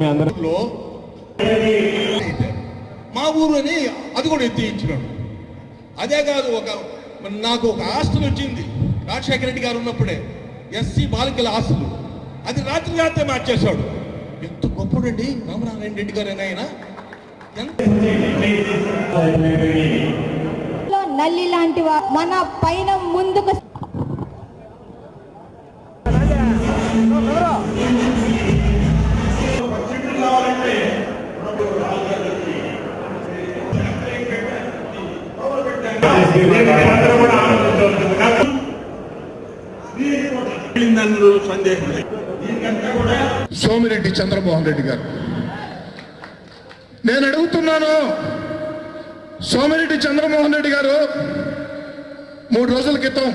మీ అందరూ. లో మా ఊరు అని అది కూడా ఎత్తించినాడు. అదే కాదు ఒక నాకు ఒక ఆస్తులు వచ్చింది. రాజశేఖర రెడ్డి గారు ఉన్నప్పుడే ఎస్సీ బాలికల ఆస్తులు. అది రాత్రి రాత్రే మార్చేశాడు. ఎంత గొప్పడండి రామనారాయణ రెడ్డి గారు ఆయన నల్లి లాంటి మన పైన ముందుకు సోమిరెడ్డి చంద్రమోహన్ రెడ్డి గారు. నేను అడుగుతున్నాను సోమిరెడ్డి చంద్రమోహన్ రెడ్డి గారు మూడు రోజుల క్రితం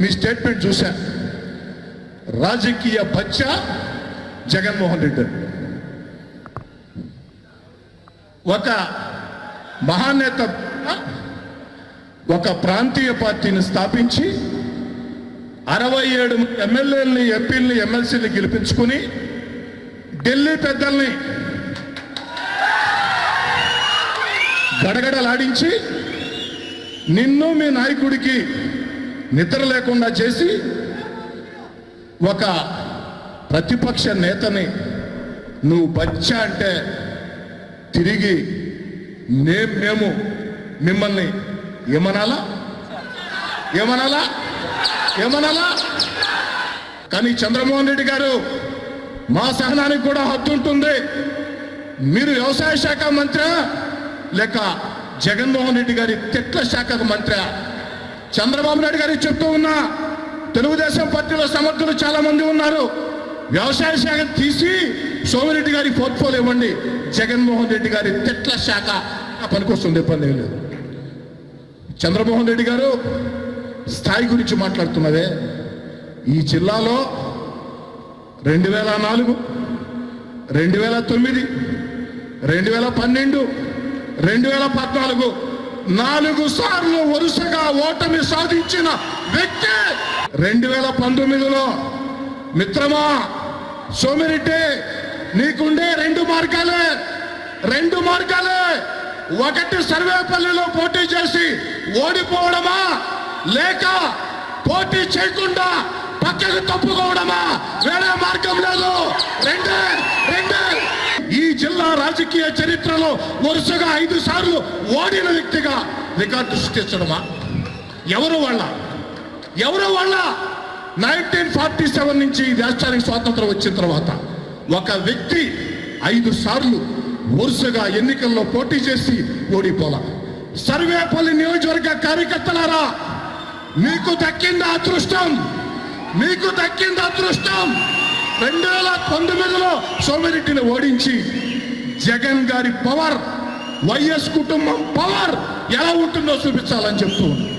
మీ స్టేట్మెంట్ చూశా. రాజకీయ బచ్చ జగన్మోహన్ రెడ్డి. ఒక మహానేత ఒక ప్రాంతీయ పార్టీని స్థాపించి అరవై ఏడు ఎమ్మెల్యేలని ఎంపీలని ఎమ్మెల్సీని గెలిపించుకుని ఢిల్లీ పెద్దల్ని గడగడలాడించి నిన్ను మీ నాయకుడికి నిద్ర లేకుండా చేసి ఒక ప్రతిపక్ష నేతని నువ్వు బచ్చా అంటే తిరిగి నే మేము మిమ్మల్ని ఏమనాలా? ఏమనాలా? ఏమనాలా? కానీ చంద్రమోహన్ రెడ్డి గారు మా సహనానికి కూడా హద్దు ఉంటుంది. మీరు వ్యవసాయ శాఖ మంత్రి లేక జగన్మోహన్ రెడ్డి గారి తిట్ల శాఖకు మంత్రి? చంద్రబాబు నాయుడు గారికి చెప్తూ ఉన్నా తెలుగుదేశం పార్టీలో సమర్థులు చాలా మంది ఉన్నారు. వ్యవసాయ శాఖ తీసి సోమిరెడ్డి గారి పోర్ట్ఫోలియో ఇవ్వండి. జగన్మోహన్ రెడ్డి గారి తిట్ల శాఖ పనికొస్తుంది ఇబ్బంది లేదు. చంద్రమోహన్ రెడ్డి గారు స్థాయి గురించి మాట్లాడుతున్నదే. ఈ జిల్లాలో రెండు వేల నాలుగు రెండు వేల తొమ్మిది రెండు వేల పన్నెండు రెండు వేల పద్నాలుగు నాలుగు సార్లు వరుసగా ఓటమి సాధించిన వ్యక్తి రెండు వేల పంతొమ్మిదిలో మిత్రమా సోమిరెడ్డి. నీకుండే రెండు మార్గాలే రెండు మార్గాలే. ఒకటి సర్వేపల్లిలో పోటీ చేసి ఓడిపోవడమా? లేక పోటీ చేయకుండా పక్కకు తప్పుకోవడమా? వేరే మార్గం లేదు. రెండే రెండే. ఈ జిల్లా రాజకీయ చరిత్రలో వరుసగా ఐదు సార్లు ఓడిన వ్యక్తిగా రికార్డు సృష్టించడమా? ఎవరు వాళ్ళ? ఎవరు వాళ్ళ? నైన్టీన్ ఫార్టీ సెవెన్ నుంచి ఈ రాష్ట్రానికి స్వాతంత్రం వచ్చిన తర్వాత ఒక వ్యక్తి ఐదు సార్లు వరుసగా ఎన్నికల్లో పోటీ చేసి ఓడిపోలా. సర్వేపల్లి నియోజకవర్గ కార్యకర్తలారా మీకు దక్కింది అదృష్టం. మీకు దక్కింది అదృష్టం. రెండు వేల పంతొమ్మిదిలో సోమిరెడ్డిని ఓడించి జగన్ గారి పవర్ వైఎస్ కుటుంబం పవర్ ఎలా ఉంటుందో చూపించాలని చెప్తూ ఉన్నాను.